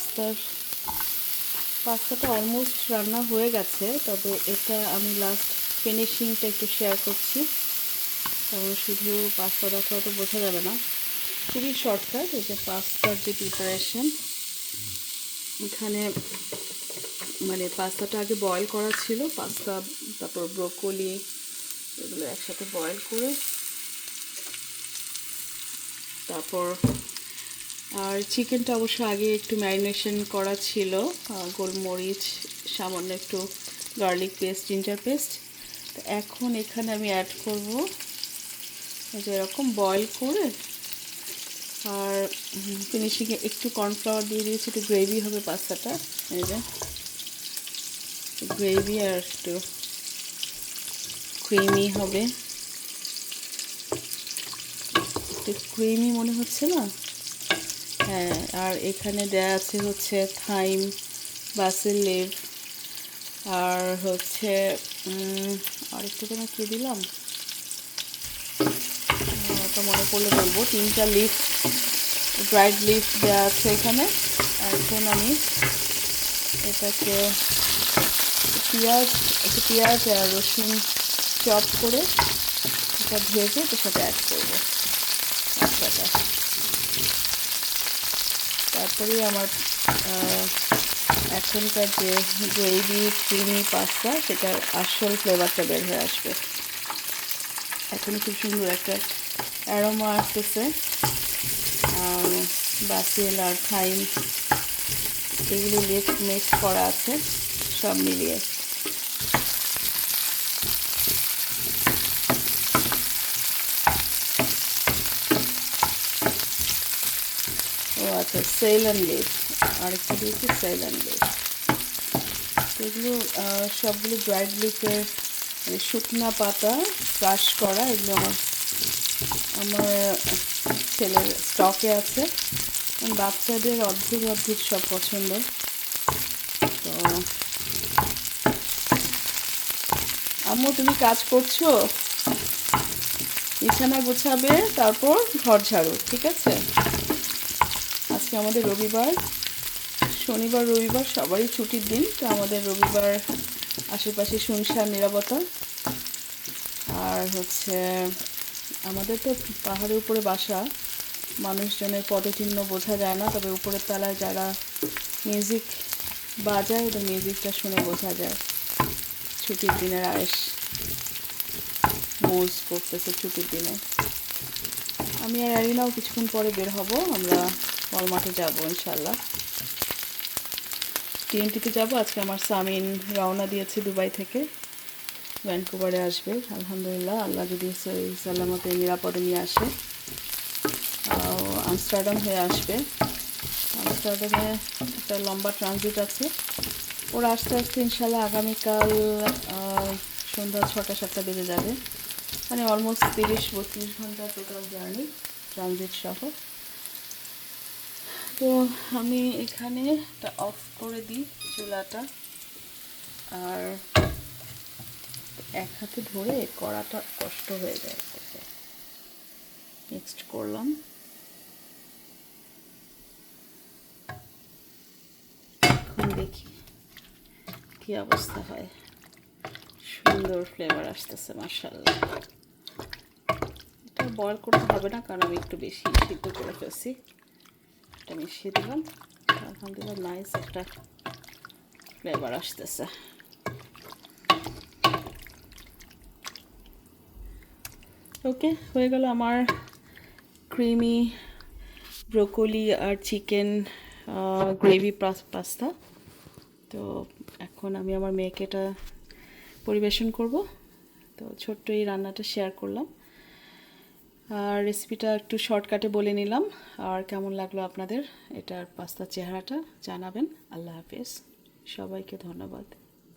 পাস্তার, পাস্তাটা অলমোস্ট রান্না হয়ে গেছে, তবে এটা আমি লাস্ট ফিনিশিংটা একটু শেয়ার করছি। কারণ শুধু পাস্তা দেখা তো বোঝা যাবে না। খুবই শর্টকাট এই যে পাস্তার যে প্রিপারেশন এখানে মানে পাস্তাটা আগে বয়েল করা ছিল, পাস্তা, তারপর ব্রোকলি এগুলো একসাথে বয়েল করে, তারপর আর চিকেনটা অবশ্য আগে একটু ম্যারিনেশন করা ছিল গোলমরিচ, সামান্য একটু গার্লিক পেস্ট, জিঞ্জার পেস্ট। তো এখন এখানে আমি অ্যাড করব এই যে এরকম বয়েল করে। আর ফিনিশিংয়ে একটু কর্নফ্লাওয়ার দিয়ে দিয়েছি, একটু গ্রেভি হবে পাস্তাটা। এই যে গ্রেভি আর একটু ক্রিমি হবে। একটু ক্রিমি মনে হচ্ছে না? হ্যাঁ আর এখানে দেয়া আছে হচ্ছে থাইম বাসের লেভ আর হচ্ছে আর একটু যেন কী দিলাম? ওটা মনে করলে বলব। তিনটা লিফ, ড্রাইড লিফ দেওয়া আছে এখানে। এখন আমি এটাকে পেঁয়াজ, একটু পেঁয়াজ আর রসুন চপ করে এটা ভেজে এটার সাথে অ্যাড করব। মশলাটা তারপরে আমার এখনকার যে গ্রেভি ক্রিমি পাস্তা, সেটার আসল ফ্লেভারটা বের হয়ে আসবে। এখন খুব সুন্দর একটা অ্যারোমা আসতেছে। বাসেল আর থাইম এগুলো মিক্স করা আছে, সব মিলিয়ে। আচ্ছা সেলন লিভ আরেকটা দিয়েছি সেলন লিভ এগুলো সবগুলো ড্রাইড লিফের মানে শুকনা পাতা ক্রাশ করা, এগুলো আমার আমার ছেলের স্টকে আছে। বাচ্চাদের অদ্ভুত অদ্ভুত সব পছন্দ। তো, আম্মু, তুমি কাজ করছ? বিছানা গোছাবে, তারপর ঘর ঝাড়ু, ঠিক আছে? আজকে আমাদের রবিবার। শনিবার, রবিবার, সবারই ছুটির দিন। তো আমাদের রবিবার আশেপাশে শুনশান, নিরাপত্তা। আর হচ্ছে আমাদের তো পাহাড়ের উপরে বাসা। মানুষজনের পদচিহ্ন বোঝা যায় না, তবে উপরের তলায় যারা মিউজিক বাজায়, ওদের মিউজিকটা শুনে বোঝা যায়। ছুটির দিনের আয়েস মোজ করতেছে ছুটির দিনে। আমি আর অ্যারিনাও কিছুক্ষণ পরে বের হব, আমরা বলমাঠে যাব ইনশাল্লাহ টিএনটিতে যাব, আজকে আমার সামিন রওনা দিয়েছে দুবাই থেকে। ভ্যানকুভারে আসবে, আলহামদুলিল্লাহ। আল্লাহ যদি সাল্লামতে নিরাপদে নিয়ে আসে। আমস্টারডাম হয়ে আসবে। আমস্টারডামে একটা লম্বা ট্রানজিট আছে। ওরা আস্তে আস্তে ইনশাল্লাহ আগামীকাল সন্ধ্যা ছটা, সাতটা বেজে যাবে। মানে অলমোস্ট তিরিশ, বত্রিশ ঘণ্টা টোটাল জার্নি ট্রানজিট সহ। তো আমি এখানে এটা অফ করে দিই চুলাটা। আর এক হাতে ধরে করাটা কষ্ট হয়ে যায় নেক্সট করলাম। এখন দেখি কি অবস্থা হয়। সুন্দর ফ্লেভার আসতেছে মার্শাল্লাহ এটা বয়েল করতে হবে না, কারণ আমি একটু বেশি সিদ্ধ করে ফেলছি। এটা মিশিয়ে দিলাম আলহামদুলিল্লাহ নাইস একটা ফ্লেভার আসতেছে ওকে হয়ে গেল আমার ক্রিমি ব্রোকলি আর চিকেন গ্রেভি পাস্তা তো এখন আমি আমার মেয়েকে এটা পরিবেশন করব। তো ছোট্ট এই রান্নাটা শেয়ার করলাম। আর রেসিপিটা একটু শর্টকাটে বলে নিলাম। আর কেমন লাগল আপনাদের? এটার পাস্তার চেহারাটা জানাবেন। আল্লাহ হাফিজ। সবাইকে ধন্যবাদ।